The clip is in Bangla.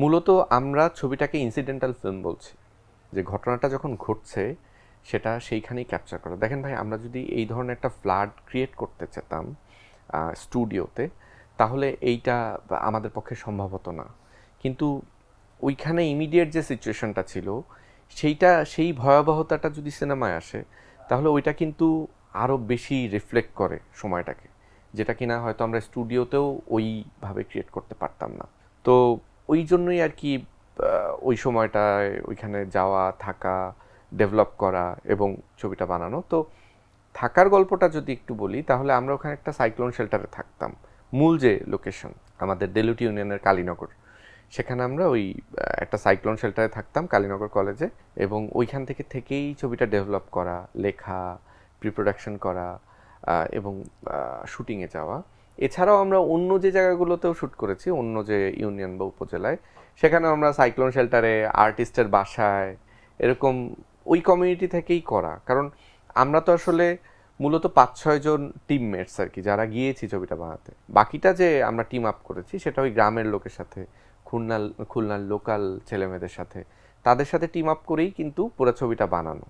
মূলত আমরা ছবিটাকে ইনসিডেন্টাল ফিল্ম বলছি। যে ঘটনাটা যখন ঘটছে, সেটা সেইখানেই ক্যাপচার করা। দেখেন ভাই, আমরা যদি এই ধরনের একটা ফ্লাড ক্রিয়েট করতে চেতাম স্টুডিওতে তাহলে এইটা আমাদের পক্ষে সম্ভব হতো না। কিন্তু ওইখানে ইমিডিয়েট যে সিচুয়েশনটা ছিল, সেইটা, সেই ভয়াবহতাটা যদি সিনেমায় আসে, তাহলে ওইটা কিন্তু আরও বেশি রিফ্লেক্ট করে সময়টাকে। যেটা কিনা হয়তো আমরা স্টুডিওতেও ওইভাবে ক্রিয়েট করতে পারতাম না। তো ওই জন্যই আর কি ওই সময়টায় ওইখানে যাওয়া, থাকা ডেভেলপ করা এবং ছবিটা বানানো। তো থাকার গল্পটা যদি একটু বলি, তাহলে আমরা ওখানে একটা সাইক্লোন শেল্টারে থাকতাম। মূল যে লোকেশন আমাদের ডেলুটি ইউনিয়নের কালীনগর। সেখানে আমরা ওই একটা সাইক্লোন শেল্টারে থাকতাম কালীনগর কলেজে এবং ওইখান থেকে থেকেই ছবিটা ডেভেলপ করা, লেখা প্রি প্রোডাকশন করা এবং শুটিংয়ে যাওয়া। এছাড়াও আমরা অন্য যে জায়গাগুলোতেও শ্যুট করেছি, অন্য যে ইউনিয়ন বা উপজেলায় সেখানে আমরা সাইক্লোন শেল্টারে আর্টিস্টের বাসায় এরকম ওই কমিউনিটি থেকেই করা। কারণ আমরা তো আসলে মূলত পাঁচ ছয় জন টিমমেটস আর কি, যারা গিয়েছি ছবিটা বানাতে। বাকিটা যে আমরা টিম আপ করেছি, সেটা ওই গ্রামের লোকের সাথে খুলনার খুলনার লোকাল ছেলেমেয়েদের সাথে। তাদের সাথে টিম আপ করেই কিন্তু পুরো ছবিটা বানানো।